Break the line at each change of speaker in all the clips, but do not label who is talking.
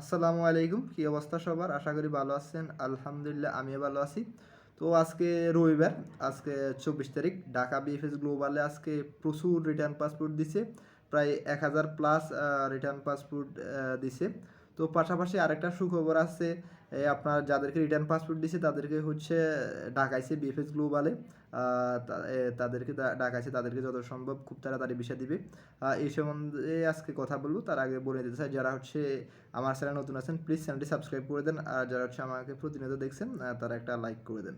আসসালামু আলাইকুম। কি অবস্থা সবার? আশা করি ভালো আছেন। আলহামদুলিল্লাহ, আমিও ভালো আছি। তো আজকে রবিবার, আজকে চব্বিশ তারিখ, ঢাকা বিএফএস গ্লোবালে আজকে প্রচুর রিটার্ন পাসপোর্ট দিছে। প্রায় এক হাজার প্লাস রিটার্ন পাসপোর্ট দিছে। তো পাশাপাশি আরেকটা সুখবর আছে আপনার যাদেরকে রিটার্ন পাসপোর্ট দিছে তাদেরকে হচ্ছে ডাকাইছে বিএফএস গ্লোবালে তাদেরকে ডাকাইছে তাদেরকে যত সম্ভব খুব তাড়াতাড়ি বিষয় দিবে। এই সম্বন্ধে আজকে কথা বলব, তার আগে বলে দিতে চাই, যারা হচ্ছে আমার চ্যানেল নতুন আছেন প্লিজ চ্যানেলটি সাবস্ক্রাইব করে দেন, আর যারা হচ্ছে আমাকে প্রতিনিয়ত দেখছেন তারা একটা লাইক করে দেন।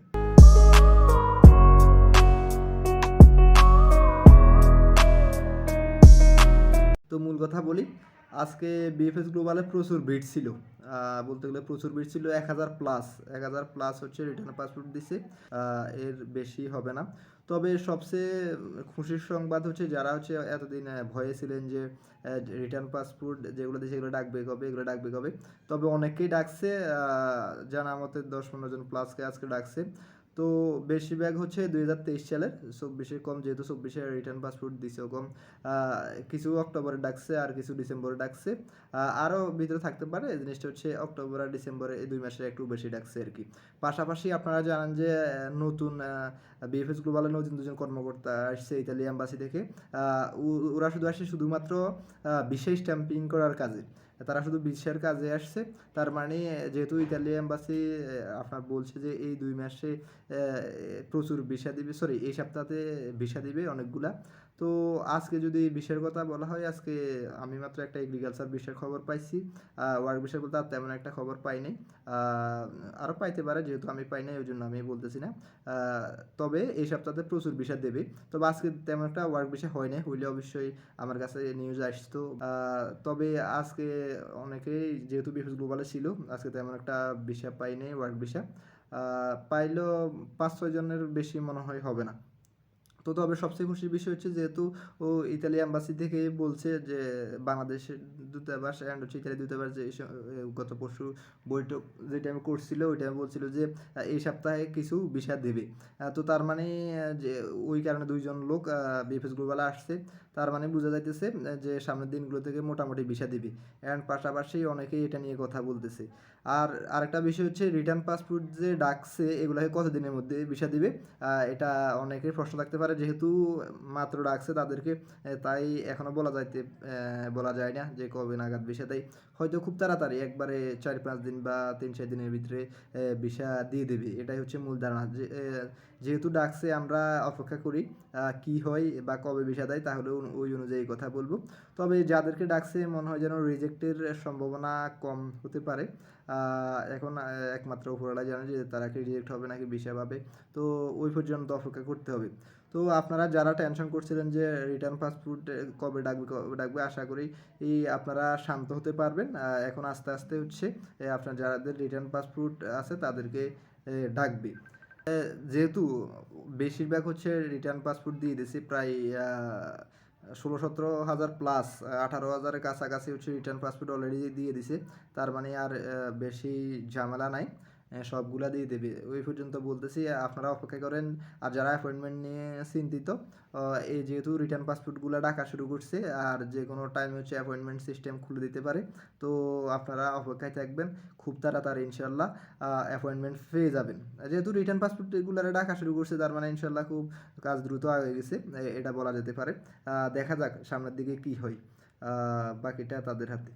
তো মূল কথা বলি আজকে বিএফএস গ্লোবালে প্রচুর ভিড় ছিল। বলতে গেলে প্রচুর ভিড় ছিল এক হাজার প্লাস এক হাজার প্লাস হচ্ছে রিটার্ন পাসপোর্ট দিছে। এর বেশি হবে না। তবে সবচেয়ে খুশির সংবাদ হচ্ছে যারা হচ্ছে এতদিন ভয়ে ছিলেন যে রিটার্ন পাসপোর্ট যেগুলো দিয়েছে এগুলো ডাকবে কবে, এগুলো ডাকবে কবে। তবে অনেকেই ডাকছে জানা মতে দশ পনেরো জন প্লাসকে আজকে ডাকছে। তো বেশিরভাগ হচ্ছে দুই হাজার তেইশ সালের চব্বিশে কম, যেহেতু চব্বিশে রিটার্ন পাসপোর্ট দিছে কম কিছু অক্টোবরে ডাকছে আর কিছু ডিসেম্বরে ডাকছে। আরও ভিতরে থাকতে পারে জিনিসটা হচ্ছে অক্টোবর আর ডিসেম্বরে এই দুই মাসে একটু বেশি ডাকছে আর কি। পাশাপাশি আপনারা জানেন যে নতুন বিএফএস গ্লোবালের নতুন দুজন কর্মকর্তা আসছে ইতালি এম্বাসি থেকে। ওরা শুধু আসে শুধুমাত্র বিশেষ স্ট্যাম্পিং করার কাজে। তারা শুধু বিশ্বের কাজে আসছে। তার মানে যেহেতু ইতালি এম্বাসি আপনার বলছে যে এই দুই মাসে প্রচুর ভিসা দিবে সরি এই সপ্তাহে ভিসা দিবে অনেকগুলা। তো আজকে যদি বিষয়ের কথা বলা হয়, আজকে আমি মাত্র একটা এগ্রিকালচার বিষয়ের খবর পাইছি। ওয়ার্ক বিষয় বলতে আর তেমন একটা খবর পাই নাই। আরও পাইতে পারে, যেহেতু আমি পাই নাই ওই জন্য আমি বলতেছি না। তবে এই সপ্তাহে প্রচুর বিষয় দেবে। তবে আজকে তেমন একটা ওয়ার্ক বিষয় হয় নাই, হইলে অবশ্যই আমার কাছে নিউজ আসতো। তবে আজকে অনেকেই যেহেতু বিএফএস গ্লোবালে ছিল, আজকে তেমন একটা বিষয় পাইনি ওয়ার্ক ভিসা পাইলেও পাঁচ ছয় জনের বেশি মনে হয় হবে না। তো তবে সবচেয়ে খুশির বিষয় হচ্ছে যেহেতু ও ইতালি অ্যাম্বাসি থেকে বলছে যে বাংলাদেশের দূতাবাস অ্যান্ড হচ্ছে ইতালি দূতাবাস যে গত পরশু বৈঠক যে টাইমে করছিল, ওই টাইমে বলছিল যে এই সপ্তাহে কিছু ভিসা দেবে। তো তার মানে যে, ওই কারণে দুইজন লোক বিএফএস গ্লোবালে আসছে। তার মানে বোঝা যাইতেছে যে সামনের দিনগুলো থেকে মোটামুটি ভিসা দিবে। অ্যান্ড পাশাপাশি অনেকেই এটা নিয়ে কথা বলতেছে। আর আরেকটা বিষয় হচ্ছে রিটার্ন পাসপোর্ট যে ডাকছে এগুলোকে কতদিনের মধ্যে ভিসা দিবে? এটা অনেকের প্রশ্ন থাকতে পারে। যেহেতু মাত্র ডাকছে তাদেরকে তাই এখনও বলা যাইতে বলা যায় না যে কবে নাগাদ ভিসা দেয় হয়তো খুব তাড়াতাড়ি একবারে চার পাঁচ দিন বা তিন চার দিনের ভিতরে ভিসা দিয়ে দেবে। এটাই হচ্ছে মূল ধারণা। যেহেতু ডাকছে আমরা অপেক্ষা করি কি হয় বা কবে ভিসা দেয়, তাহলে ওই- অনুযায়ী কথা বলব। তবে যাদেরকে ডাকছে মনে হয় যেন রিজেক্টের সম্ভাবনা কম হতে পারে। এখন একমাত্র উপরওয়ালা জানে যে তারা কি রিজেক্ট হবে নাকি ভিসা পাবে। তো ওই পর্যন্ত অপেক্ষা করতে হবে। তো আপনারা যারা টেনশন করছিলেন যে রিটার্ন পাসপোর্ট কবে ডাকবে কবে ডাকবে, আশা করি এই আপনারা শান্ত হতে পারবেন। এখন আস্তে আস্তে হচ্ছে আপনার যাদের রিটার্ন পাসপোর্ট আছে তাদেরকে ডাকবে। যেহেতু বেশিরভাগ হচ্ছে রিটার্ন পাসপোর্ট দিয়ে দিয়েছি, প্রায় ষোলো সতেরো হাজার প্লাস আঠারো হাজারের কাছাকাছি হচ্ছে রিটার্ন পাসপোর্ট অলরেডি দিয়ে দিছে তার মানে আর বেশি ঝামেলা নাই। সবগুলা দিয়ে দেবে। ওই পর্যন্ত বলতেছি আপনারা অপেক্ষা করেন। আর যারা অ্যাপয়েন্টমেন্ট নিয়ে চিন্তিত এই যেহেতু রিটার্ন পাসপোর্টগুলো ডাকা শুরু করছে, আর যে কোনো টাইমে হচ্ছে অ্যাপয়েন্টমেন্ট সিস্টেম খুলে দিতে পারে, তো আপনারা অপেক্ষায় থাকবেন। খুব তাড়াতাড়ি ইনশাল্লাহ অ্যাপয়েন্টমেন্ট পেয়ে যাবেন। যেহেতু রিটার্ন পাসপোর্ট এগুলারে ডাকা শুরু করছে, তার মানে ইনশাল্লাহ খুব কাজ দ্রুত আগে গেছে এটা বলা যেতে পারে। দেখা যাক সামনের দিকে কি হয় বাকিটা তাদের হাতে।